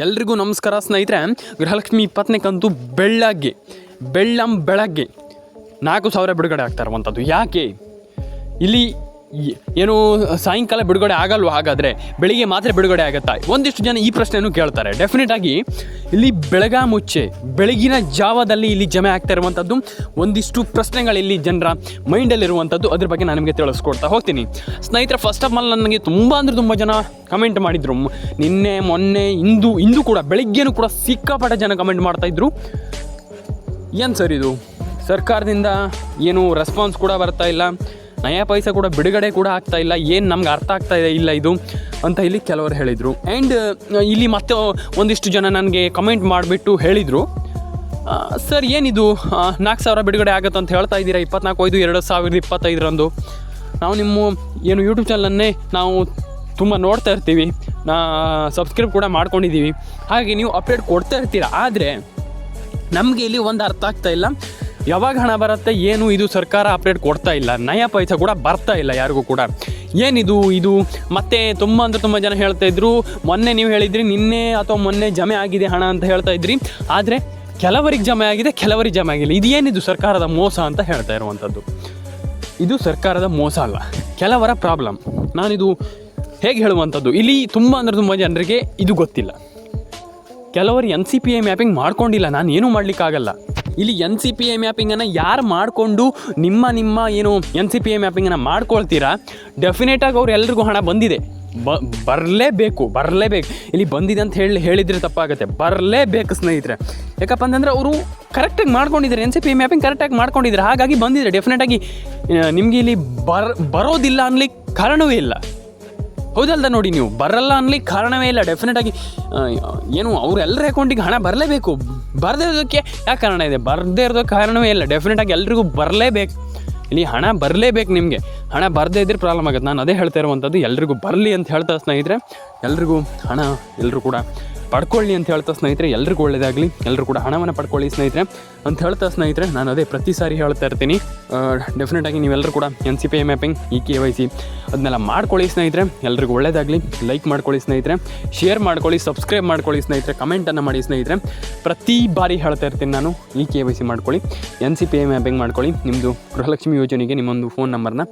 ಎಲ್ರಿಗೂ ನಮಸ್ಕಾರ ಸ್ನೇಹಿತರೆ. ಗೃಹಲಕ್ಷ್ಮಿ ಇಪ್ಪತ್ತನೇ ಕಂತು ಬೆಳ್ಳಗ್ಗೆ ಬೆಳ್ಳಂ ಬೆಳಗ್ಗೆ ನಾಲ್ಕು ಸಾವಿರ ಬಿಡುಗಡೆ ಆಗ್ತಾ ಇರುವಂಥದ್ದು. ಯಾಕೆ? ಇಲ್ಲಿ ಏನು, ಸಾಯಂಕಾಲ ಬಿಡುಗಡೆ ಆಗಲ್ವಾ ಹಾಗಾದರೆ? ಬೆಳಿಗ್ಗೆ ಮಾತ್ರ ಬಿಡುಗಡೆ ಆಗುತ್ತಾ? ಒಂದಿಷ್ಟು ಜನ ಈ ಪ್ರಶ್ನೆಯನ್ನು ಕೇಳ್ತಾರೆ. ಡೆಫಿನೆಟ್ ಆಗಿ ಇಲ್ಲಿ ಬೆಳಗಾ ಮುಚ್ಚೆ ಬೆಳಗಿನ ಜಾವದಲ್ಲಿ ಇಲ್ಲಿ ಜಮೆ ಆಗ್ತಾ ಇರುವಂಥದ್ದು ಒಂದಿಷ್ಟು ಪ್ರಶ್ನೆಗಳು ಇಲ್ಲಿ ಜನರ ಮೈಂಡಲ್ಲಿರುವಂಥದ್ದು ಅದ್ರ ಬಗ್ಗೆ ನಾನು ನಿಮಗೆ ತಿಳಿಸ್ಕೊಡ್ತಾ ಹೋಗ್ತೀನಿ. ಸ್ನೇಹಿತರೆ ಫಸ್ಟ್ ಆಫ್ ಆಲ್ ನನಗೆ ತುಂಬ ಅಂದರೆ ತುಂಬ ಜನ ಕಮೆಂಟ್ ಮಾಡಿದರು. ನಿನ್ನೆ, ಮೊನ್ನೆ, ಇಂದು ಇಂದು ಕೂಡ, ಬೆಳಿಗ್ಗೆನೂ ಕೂಡ ಸಿಕ್ಕಾಪಟ್ಟೆ ಜನ ಕಮೆಂಟ್ ಮಾಡ್ತಾಯಿದ್ರು ಏನು ಸರ್ ಇದು? ಸರ್ಕಾರದಿಂದ ಏನು ರೆಸ್ಪಾನ್ಸ್ ಕೂಡ ಬರ್ತಾ ಇಲ್ಲ. ನಯಾ ಪೈಸೆ ಕೂಡ ಬಿಡುಗಡೆ ಕೂಡ ಆಗ್ತಾ ಇಲ್ಲ. ಏನು ನಮ್ಗೆ ಅರ್ಥ ಆಗ್ತಾ ಇದೆ ಇಲ್ಲ ಇದು ಅಂತ ಇಲ್ಲಿ ಕೆಲವರು ಹೇಳಿದರು. ಆ್ಯಂಡ್ ಇಲ್ಲಿ ಮತ್ತೆ ಒಂದಿಷ್ಟು ಜನ ನನಗೆ ಕಮೆಂಟ್ ಮಾಡಿಬಿಟ್ಟು ಹೇಳಿದರು. ಸರ್ ಏನಿದು? ನಾಲ್ಕು ಸಾವಿರ ಬಿಡುಗಡೆ ಆಗುತ್ತೆ ಅಂತ ಹೇಳ್ತಾ ಇದ್ದೀರಾ? ಇಪ್ಪತ್ನಾಲ್ಕು ಐದು ಎರಡು ಸಾವಿರದ ಇಪ್ಪತ್ತೈದರಂದು. ನಾವು ನಿಮ್ಮ ಏನು ಯೂಟ್ಯೂಬ್ ಚಾನಲನ್ನೇ ನಾವು ತುಂಬ ನೋಡ್ತಾ ಇರ್ತೀವಿ. ನಾ ಸಬ್ಸ್ಕ್ರೈಬ್ ಕೂಡ ಮಾಡ್ಕೊಂಡಿದ್ದೀವಿ. ಹಾಗೆ ನೀವು ಅಪ್ಡೇಟ್ ಕೊಡ್ತಾ ಇರ್ತೀರ. ಆದರೆ ನಮಗೆ ಇಲ್ಲಿ ಒಂದು ಅರ್ಥ ಆಗ್ತಾ ಇಲ್ಲ. ಯಾವಾಗ ಹಣ ಬರುತ್ತೆ, ಏನು, ಇದು ಸರ್ಕಾರ ಅಪ್ಡೇಟ್ ಕೊಡ್ತಾ ಇಲ್ಲ, ನಯ ಪೈಸೆ ಕೂಡ ಬರ್ತಾ ಇಲ್ಲ ಯಾರಿಗೂ ಕೂಡ. ಏನಿದು, ಇದು? ಮತ್ತೆ ತುಂಬ ಅಂದರೆ ತುಂಬ ಜನ ಹೇಳ್ತಾ ಇದ್ರು, ಮೊನ್ನೆ ನೀವು ಹೇಳಿದ್ರಿ, ನಿನ್ನೆ ಅಥವಾ ಮೊನ್ನೆ ಜಮೆ ಆಗಿದೆ ಹಣ ಅಂತ ಹೇಳ್ತಾ ಇದ್ರಿ. ಆದರೆ ಕೆಲವರಿಗೆ ಜಮೆ ಆಗಿದೆ, ಕೆಲವರಿಗೆ ಜಮೆ ಆಗಿಲ್ಲ. ಇದು ಏನಿದು ಸರ್ಕಾರದ ಮೋಸ ಅಂತ ಹೇಳ್ತಾ ಇರುವಂಥದ್ದು ಇದು ಸರ್ಕಾರದ ಮೋಸ ಅಲ್ಲ, ಕೆಲವರ ಪ್ರಾಬ್ಲಮ್ ನಾನಿದು ಹೇಗೆ ಹೇಳುವಂಥದ್ದು ಇಲ್ಲಿ ತುಂಬ ಅಂದರೆ ತುಂಬ ಜನರಿಗೆ ಇದು ಗೊತ್ತಿಲ್ಲ. ಕೆಲವರು N C P I mapping ಮಾಡ್ಕೊಂಡಿಲ್ಲ, ನಾನು ಏನೂ ಮಾಡಲಿಕ್ಕಾಗಲ್ಲ. ಇಲ್ಲಿ ಎನ್ ಸಿ ಪಿ ಎ ಮ್ಯಾಪಿಂಗನ್ನು ಯಾರು ಮಾಡಿಕೊಂಡು ನಿಮ್ಮ ನಿಮ್ಮ ಏನು ಎನ್ ಸಿ ಪಿ ಎ ಮ್ಯಾಪಿಂಗನ್ನು ಮಾಡ್ಕೊಳ್ತೀರಾ? ಡೆಫಿನೆಟಾಗಿ ಅವ್ರು ಎಲ್ರಿಗೂ ಹಣ ಬಂದಿದೆ. ಬ, ಬರಲೇಬೇಕು ಬರಲೇಬೇಕು. ಇಲ್ಲಿ ಬಂದಿದೆ ಅಂತ ಹೇಳಿ ಹೇಳಿದರೆ ತಪ್ಪಾಗುತ್ತೆ. ಬರಲೇಬೇಕು ಸ್ನೇಹಿತರೆ. ಯಾಕಪ್ಪ ಅಂತಂದರೆ ಅವರು ಕರೆಕ್ಟಾಗಿ ಮಾಡ್ಕೊಂಡಿದ್ದಾರೆ. ಎನ್ ಸಿ ಪಿ ಮ್ಯಾಪಿಂಗ್ ಕರೆಕ್ಟಾಗಿ ಮಾಡ್ಕೊಂಡಿದ್ದಾರೆ. ಹಾಗಾಗಿ ಬಂದಿದೆ. ಡೆಫಿನೆಟಾಗಿ ನಿಮಗೆ ಇಲ್ಲಿ ಬರ್, ಬರೋದಿಲ್ಲ ಅನ್ಲಿಕ್ಕೆ ಕಾರಣವೇ ಇಲ್ಲ. ಹೌದಲ್ದ ನೋಡಿ ನೀವು? ಬರಲ್ಲ ಅನ್ಲಿಕ್ಕೆ ಕಾರಣವೇ ಇಲ್ಲ. ಡೆಫಿನೆಟ್ ಆಗಿ ಏನು ಅವ್ರೆಲ್ಲರ ಅಕೌಂಟಿಗೆ ಹಣ ಬರಲೇಬೇಕು. ಬರದೇ ಇರೋದಕ್ಕೆ ಯಾಕೆ ಕಾರಣ ಇದೆ? ಬರದೇ ಇರೋದಕ್ಕೆ ಕಾರಣವೇ ಇಲ್ಲ. ಡೆಫಿನೆಟ್ ಆಗಿ ಎಲ್ರಿಗೂ ಬರಲೇಬೇಕು. ಇಲ್ಲಿ ಹಣ ಬರಲೇಬೇಕು ನಿಮಗೆ. ಹಣ ಬರದೇ ಇದ್ರೆ ಪ್ರಾಬ್ಲಮ್ ಆಗುತ್ತೆ. ನಾನು ಅದೇ ಹೇಳ್ತಾ ಇರುವಂಥದ್ದು. ಎಲ್ರಿಗೂ ಬರಲಿ ಅಂತ ಹೇಳ್ತಾ ಸ್ನೇಹಿತರೆ, ಎಲ್ರಿಗೂ ಹಣ ಎಲ್ಲರೂ ಕೂಡ ಪಡ್ಕೊಳ್ಳಿ ಅಂತ ಹೇಳ್ತಾ ಸ್ನೇಹಿತರೆ, ಎಲ್ರಿಗೂ ಒಳ್ಳೆಯದಾಗಲಿ ಎಲ್ಲರೂ ಕೂಡ ಹಣವನ್ನು ಪಡ್ಕೊಳ್ಳಿ ಸ್ನೇಹಿತರೆ. ಅಂತ ಹೇಳ್ತಾ ಸ್ನೇಹಿತರೆ, ನಾನು ಅದೇ ಪ್ರತಿ ಸಾರಿ ಹೇಳ್ತಾ ಇರ್ತೀನಿ. ಡೆಫಿನೆಟಾಗಿ ನೀವೆಲ್ಲರೂ ಕೂಡ N C P I mapping E K Y C ಅದನ್ನೆಲ್ಲ ಮಾಡ್ಕೊಳ್ಳಿ ಸ್ನೇಹಿತರೆ. ಎಲ್ರಿಗೂ ಒಳ್ಳೇದಾಗಲಿ. ಲೈಕ್ ಮಾಡ್ಕೊಳ್ಳಿ ಸ್ನೇಹಿತರೆ. ಶೇರ್ ಮಾಡ್ಕೊಳ್ಳಿ ಸಬ್ಸ್ಕ್ರೈಬ್ ಮಾಡ್ಕೊಳ್ಳಿ ಸ್ನೇಹಿತರೆ. ಕಮೆಂಟನ್ನು ಮಾಡಿ ಸ್ನೇಹಿತರೆ. ಪ್ರತಿ ಬಾರಿ ಹೇಳ್ತಾ ಇರ್ತೀನಿ ನಾನು ಇ ಕೆ ವೈ ಸಿ ಮಾಡ್ಕೊಳ್ಳಿ. N C P I mapping ಮಾಡ್ಕೊಳ್ಳಿ. ನಿಮ್ಮದು ಗೃಹಲಕ್ಷ್ಮಿ ಯೋಜನೆಗೆ ನಿಮ್ಮೊಂದು ಫೋನ್ ನಂಬರ್ನ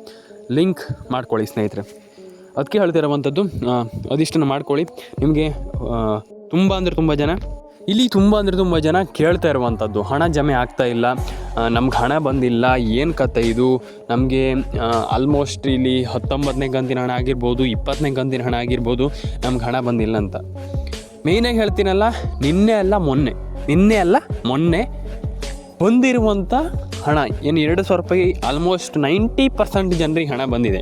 ಲಿಂಕ್ ಮಾಡ್ಕೊಳ್ಳಿ ಸ್ನೇಹಿತರೆ. ಅದಕ್ಕೆ ಹೇಳ್ತಿರೋವಂಥದ್ದು ಅದಿಷ್ಟನ್ನು ಮಾಡ್ಕೊಳ್ಳಿ. ನಿಮಗೆ ತುಂಬ ಅಂದರೆ ತುಂಬ ಜನ? ಇಲ್ಲಿ ತುಂಬ ಅಂದರೆ ತುಂಬ ಜನ ಕೇಳ್ತಾ ಇರುವಂಥದ್ದು ಹಣ ಜಮೆ ಆಗ್ತಾ ಇಲ್ಲ. ನಮ್ಗೆ ಹಣ ಬಂದಿಲ್ಲ. ಏನು ಕತೆ ಇದು? ನಮಗೆ ಆಲ್ಮೋಸ್ಟ್ ಇಲ್ಲಿ ಹತ್ತೊಂಬತ್ತನೇ ಕಂತಿನ ಹಣ ಆಗಿರ್ಬೋದು ಇಪ್ಪತ್ತನೇ ಕಂತಿನ ಹಣ ಆಗಿರ್ಬೋದು, ನಮ್ಗೆ ಹಣ ಬಂದಿಲ್ಲ ಅಂತ. ಮೇಯ್ನಾಗಿ ಹೇಳ್ತೀನಲ್ಲ, ನಿನ್ನೆ ಅಲ್ಲ ಮೊನ್ನೆ. ನಿನ್ನೆ ಅಲ್ಲ ಮೊನ್ನೆ ಬಂದಿರುವಂಥ ಹಣ ಏನು ಎರಡು ಸಾವಿರ ರೂಪಾಯಿ ಆಲ್ಮೋಸ್ಟ್ ನೈಂಟಿ ಪರ್ಸೆಂಟ್ ಜನರಿಗೆ ಹಣ ಬಂದಿದೆ.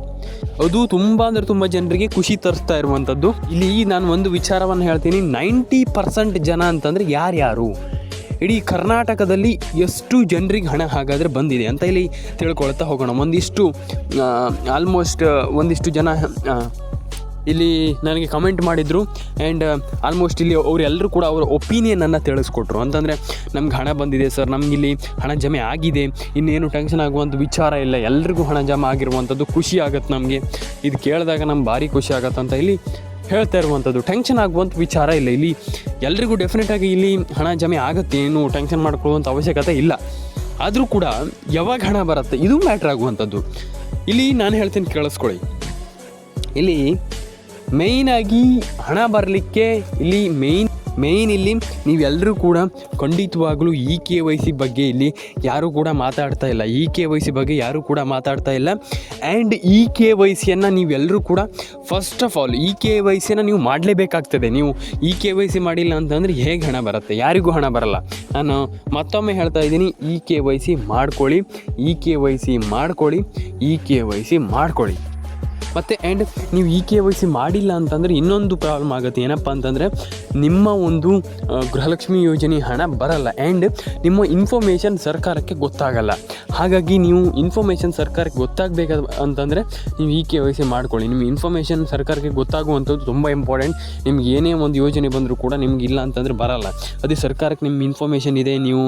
ಅದು ತುಂಬ ಅಂದರೆ ತುಂಬ ಜನರಿಗೆ ಖುಷಿ ತರಿಸ್ತಾ ಇರುವಂಥದ್ದು. ಇಲ್ಲಿ ನಾನು ಒಂದು ವಿಚಾರವನ್ನು ಹೇಳ್ತೀನಿ. ನೈಂಟಿ ಪರ್ಸೆಂಟ್ ಜನ ಅಂತಂದರೆ ಯಾರ್ಯಾರು? ಇಡೀ ಕರ್ನಾಟಕದಲ್ಲಿ ಎಷ್ಟು ಜನರಿಗೆ ಹಣ ಹಾಗಾದರೆ ಬಂದಿದೆ ಅಂತ ಇಲ್ಲಿ ತಿಳ್ಕೊಳ್ತಾ ಹೋಗೋಣ. ಒಂದಿಷ್ಟು ಆಲ್ಮೋಸ್ಟ್ ಒಂದಿಷ್ಟು ಜನ ಇಲ್ಲಿ ನನಗೆ ಕಮೆಂಟ್ ಮಾಡಿದರು ಆ್ಯಂಡ್ ಆಲ್ಮೋಸ್ಟ್ ಇಲ್ಲಿ ಅವರೆಲ್ಲರೂ ಕೂಡ ಅವರ ಒಪಿನಿಯನನ್ನು ತಿಳಿಸ್ಕೊಟ್ರು. ಅಂತಂದರೆ, ನಮ್ಗೆ ಹಣ ಬಂದಿದೆ ಸರ್ ನಮಗಿಲ್ಲಿ ಹಣ ಜಮೆ ಆಗಿದೆ, ಇನ್ನೇನು ಟೆನ್ಷನ್ ಆಗುವಂಥ ವಿಚಾರ ಇಲ್ಲ, ಎಲ್ರಿಗೂ ಹಣ ಜಮೆ ಆಗಿರುವಂಥದ್ದು ಖುಷಿ ಆಗುತ್ತೆ ನಮಗೆ. ಇದು ಕೇಳಿದಾಗ ನಮ್ಗೆ ಭಾರಿ ಖುಷಿ ಆಗತ್ತೆ ಅಂತ ಇಲ್ಲಿ ಹೇಳ್ತಾ ಇರುವಂಥದ್ದು ಟೆನ್ಷನ್ ಆಗುವಂಥ ವಿಚಾರ ಇಲ್ಲ, ಇಲ್ಲಿ ಎಲ್ರಿಗೂ ಡೆಫಿನೆಟಾಗಿ ಇಲ್ಲಿ ಹಣ ಜಮೆ ಆಗುತ್ತೆ, ಏನು ಟೆನ್ಷನ್ ಮಾಡ್ಕೊಳ್ಳುವಂಥ ಅವಶ್ಯಕತೆ ಇಲ್ಲ. ಆದರೂ ಕೂಡ ಯಾವಾಗ ಹಣ ಬರುತ್ತೆ, ಇದು ಮ್ಯಾಟ್ರ್ ಆಗುವಂಥದ್ದು ಇಲ್ಲಿ ನಾನು ಹೇಳ್ತೀನಿ ಕೇಳಿಸ್ಕೊಳ್ಳಿ. ಇಲ್ಲಿ ಮೇಯ್ನಾಗಿ ಹಣ ಬರಲಿಕ್ಕೆ ಇಲ್ಲಿ ಮೇಯ್ನ್ ಮೇಯ್ನ್ ಇಲ್ಲಿ ನೀವೆಲ್ಲರೂ ಕೂಡ ಖಂಡಿತವಾಗಲೂ ಇ ಕೆ ವೈ ಸಿ ಬಗ್ಗೆ ಇಲ್ಲಿ ಯಾರೂ ಕೂಡ ಮಾತಾಡ್ತಾ ಇಲ್ಲ. ಇ ಕೆ ವೈ ಸಿ ಬಗ್ಗೆ ಯಾರೂ ಕೂಡ ಮಾತಾಡ್ತಾ ಇಲ್ಲ. ಆ್ಯಂಡ್ ಇ ಕೆ ವೈ ಸಿಯನ್ನು ನೀವೆಲ್ಲರೂ ಕೂಡ first of all E K Y ಸಿಯನ್ನು ನೀವು ಮಾಡಲೇಬೇಕಾಗ್ತದೆ. ನೀವು ಇ ಕೆ ವೈ ಸಿ ಮಾಡಿಲ್ಲ ಅಂತಂದರೆ ಹೇಗೆ ಹಣ ಬರುತ್ತೆ? ಯಾರಿಗೂ ಹಣ ಬರಲ್ಲ. ನಾನು ಮತ್ತೊಮ್ಮೆ ಹೇಳ್ತಾ ಇದ್ದೀನಿ ಇ ಕೆ ವೈ ಸಿ ಮಾಡ್ಕೊಳ್ಳಿ. ಇ ಕೆ ವೈ ಸಿ ಮಾಡ್ಕೊಳ್ಳಿ. ಇ ಕೆ ವೈ ಸಿ ಮಾಡ್ಕೊಳ್ಳಿ. ಮತ್ತು ಆ್ಯಂಡ್ ನೀವು ಇ ಕೆ ವೈ ಸಿ ಮಾಡಿಲ್ಲ ಅಂತಂದರೆ ಇನ್ನೊಂದು ಪ್ರಾಬ್ಲಮ್ ಆಗುತ್ತೆ. ಏನಪ್ಪ ಅಂತಂದರೆ, ನಿಮ್ಮ ಒಂದು ಗೃಹಲಕ್ಷ್ಮಿ ಯೋಜನೆ ಹಣ ಬರಲ್ಲ. ಆ್ಯಂಡ್ ನಿಮ್ಮ ಇನ್ಫಾರ್ಮೇಷನ್ ಸರ್ಕಾರಕ್ಕೆ ಗೊತ್ತಾಗಲ್ಲ. ಹಾಗಾಗಿ ನೀವು ಇನ್ಫಾರ್ಮೇಷನ್ ಸರ್ಕಾರಕ್ಕೆ ಗೊತ್ತಾಗಬೇಕು ಅಂತಂದರೆ ನೀವು ಈ ಕೆ ವೈ ಸಿ ಮಾಡ್ಕೊಳ್ಳಿ. ನಿಮ್ಮ ಇನ್ಫಾರ್ಮೇಷನ್ ಸರ್ಕಾರಕ್ಕೆ ಗೊತ್ತಾಗುವಂಥದ್ದು ತುಂಬ ಇಂಪಾರ್ಟೆಂಟ್ ನಿಮ್ಗೆ ಏನೇ ಒಂದು ಯೋಜನೆ ಬಂದರೂ ಕೂಡ ನಿಮ್ಗೆ ಇಲ್ಲ ಅಂತಂದರೆ ಬರಲ್ಲ. ಅದೇ ಸರ್ಕಾರಕ್ಕೆ ನಿಮ್ಮ ಇನ್ಫಾರ್ಮೇಷನ್ ಇದೆ, ನೀವು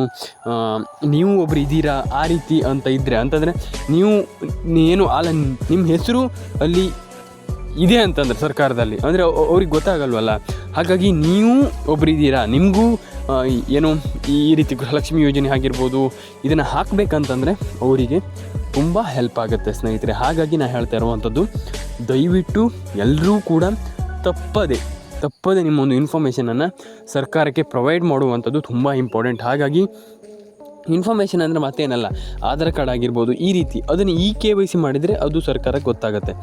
ನೀವು ಒಬ್ರು ಇದ್ದೀರಾ ಆ ರೀತಿ ಅಂತ ಇದ್ದರೆ ಅಂತಂದರೆ ನೀವು, ಏನು ಅಲ್ಲ ನಿಮ್ಮ ಹೆಸರು ಅಲ್ಲಿ ಇದೆ ಅಂತಂದ್ರೆ ಸರ್ಕಾರದಲ್ಲಿ. ಅಂದರೆ ಅವ್ರಿಗೆ ಗೊತ್ತಾಗಲ್ವಲ್ಲ. ಹಾಗಾಗಿ ನೀವು ಒಬ್ಬರಿದ್ದೀರಾ ನಿಮಗೂ ಏನು ಈ ರೀತಿ ಗೃಹಲಕ್ಷ್ಮಿ ಯೋಜನೆ ಆಗಿರ್ಬೋದು, ಇದನ್ನು ಹಾಕಬೇಕಂತಂದರೆ ಅವರಿಗೆ ತುಂಬ ಹೆಲ್ಪ್ ಆಗುತ್ತೆ ಸ್ನೇಹಿತರೆ. ಹಾಗಾಗಿ ನಾನು ಹೇಳ್ತಾ ಇರುವಂಥದ್ದು, ದಯವಿಟ್ಟು ಎಲ್ಲರೂ ಕೂಡ ತಪ್ಪದೆ ತಪ್ಪದೆ ನಿಮ್ಮ ಒಂದು ಇನ್ಫಾರ್ಮೇಷನನ್ನು ಸರ್ಕಾರಕ್ಕೆ ಪ್ರೊವೈಡ್ ಮಾಡುವಂಥದ್ದು ತುಂಬ ಇಂಪಾರ್ಟೆಂಟ್ ಹಾಗಾಗಿ ಇನ್ಫಾರ್ಮೇಷನ್ ಅಂದರೆ ಮತ್ತೇನಲ್ಲ ಆಧಾರ್ ಕಾರ್ಡ್ ಆಗಿರ್ಬೋದು, ಈ ರೀತಿ. ಅದನ್ನು ಇ ಕೆ ವೈ ಸಿ ಮಾಡಿದರೆ ಅದು ಸರ್ಕಾರಕ್ಕೆ ಗೊತ್ತಾಗುತ್ತೆ.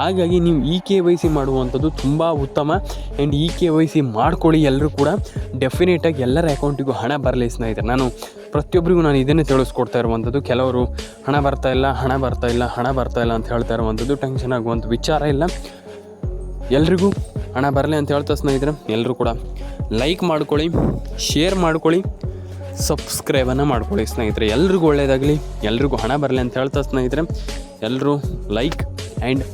ಹಾಗಾಗಿ ನೀವು ಇ ಕೆ ವೈ ಸಿ ಮಾಡುವಂಥದ್ದು ತುಂಬ ಉತ್ತಮ. And E K Y C ಮಾಡ್ಕೊಳ್ಳಿ ಎಲ್ಲರೂ ಕೂಡ. ಡೆಫಿನೆಟಾಗಿ ಎಲ್ಲರ ಅಕೌಂಟಿಗೂ ಹಣ ಬರಲಿ ಸ್ನೇಹಿತರೆ. ನಾನು ಪ್ರತಿಯೊಬ್ಬರಿಗೂ ನಾನು ಇದನ್ನೇ ತಿಳಿಸ್ಕೊಡ್ತಾ ಇರುವಂಥದ್ದು. ಕೆಲವರು ಹಣ ಬರ್ತಾ ಇಲ್ಲ, ಹಣ ಬರ್ತಾ ಇಲ್ಲ, ಹಣ ಬರ್ತಾ ಇಲ್ಲ ಅಂತ ಹೇಳ್ತಾ ಇರುವಂಥದ್ದು. ಟೆನ್ಷನ್ ಆಗುವಂಥ ವಿಚಾರ ಇಲ್ಲ. ಎಲ್ರಿಗೂ ಹಣ ಬರಲಿ ಅಂತ ಹೇಳ್ತಾ ಸ್ನೇಹಿತರೆ. ಎಲ್ಲರೂ ಕೂಡ ಲೈಕ್ ಮಾಡ್ಕೊಳ್ಳಿ ಶೇರ್ ಮಾಡ್ಕೊಳ್ಳಿ. ಸಬ್ಸ್ಕ್ರೈಬನ್ನು ಮಾಡ್ಕೊಳ್ಳಿ ಸ್ನೇಹಿತರೆ. ಎಲ್ರಿಗೂ ಒಳ್ಳೆಯದಾಗಲಿ ಎಲ್ರಿಗೂ ಹಣ ಬರಲಿ ಅಂತ ಹೇಳ್ತಾ ಸ್ನೇಹಿತರೆ ಎಲ್ಲರೂ ಲೈಕ್ ಆ್ಯಂಡ್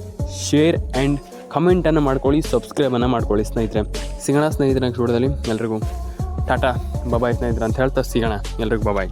ಶೇರ್ ಆ್ಯಂಡ್ ಕಮೆಂಟನ್ನು ಮಾಡ್ಕೊಳ್ಳಿ, ಸಬ್ಸ್ಕ್ರೈಬನ್ನು ಮಾಡ್ಕೊಳ್ಳಿ ಸ್ನೇಹಿತರೆ. ಸಿಗೋಣ ಸ್ನೇಹಿತರೆ ನೆಕ್ಸ್ಟ್ ವಿಡಿಯೋದಲ್ಲಿ. ಎಲ್ರಿಗೂ ಟಾಟಾ, ಬಬಾಯ್ ಸ್ನೇಹಿತರೆ ಅಂತ ಹೇಳ್ತಾ ಸಿಗೋಣ. ಎಲ್ರಿಗೂ ಬಬಾಯ್.